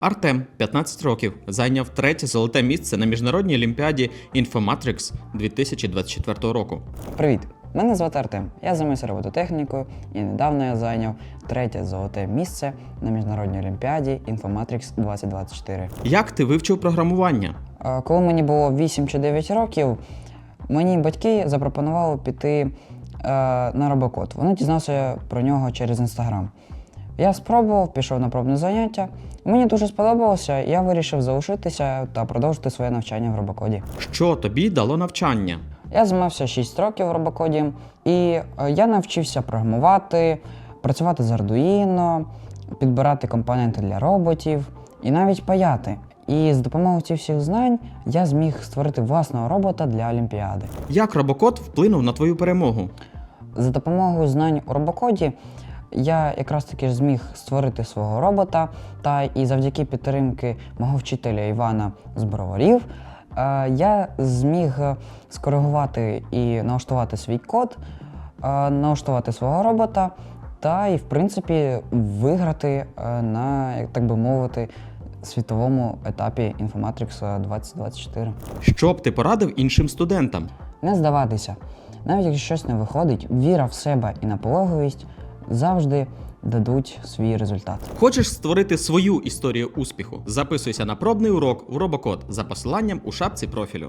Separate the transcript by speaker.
Speaker 1: Артем, 15 років, зайняв третє золоте місце на міжнародній олімпіаді Infomatrix 2024 року.
Speaker 2: Привіт! Мене звати Артем. Я займаюся робототехнікою і недавно я зайняв третє золоте місце на міжнародній олімпіаді Infomatrix 2024.
Speaker 1: Як ти вивчив програмування?
Speaker 2: Е, Коли мені було 8 чи 9 років, мені батьки запропонували піти е, на робокод. Вони дізналися про нього через інстаграм. Я спробував, пішов на пробне заняття. Мені дуже сподобалося, і я вирішив залишитися та продовжити своє навчання в робокоді.
Speaker 1: Що тобі дало навчання?
Speaker 2: Я займався 6 років в робокоді, і е, я навчився програмувати, працювати з Arduino, підбирати компоненти для роботів і навіть паяти. І з допомогою цих всіх знань я зміг створити власного робота для Олімпіади.
Speaker 1: Як робокод вплинув на твою перемогу?
Speaker 2: За допомогою знань у робокоді я якраз таки зміг створити свого робота, та і завдяки підтримки мого вчителя Івана з Броварів е, я зміг скоригувати і налаштувати свій код, е, налаштувати свого робота та і, в принципі, виграти е, на, як так би мовити, світовому етапі Infomatrix 2024.
Speaker 1: Що б ти порадив іншим студентам?
Speaker 2: Не здаватися. Навіть якщо щось не виходить, віра в себе і наполегливість завжди дадуть свій результат.
Speaker 1: Хочеш створити свою історію успіху? Записуйся на пробний урок в робокод за посиланням у шапці профілю.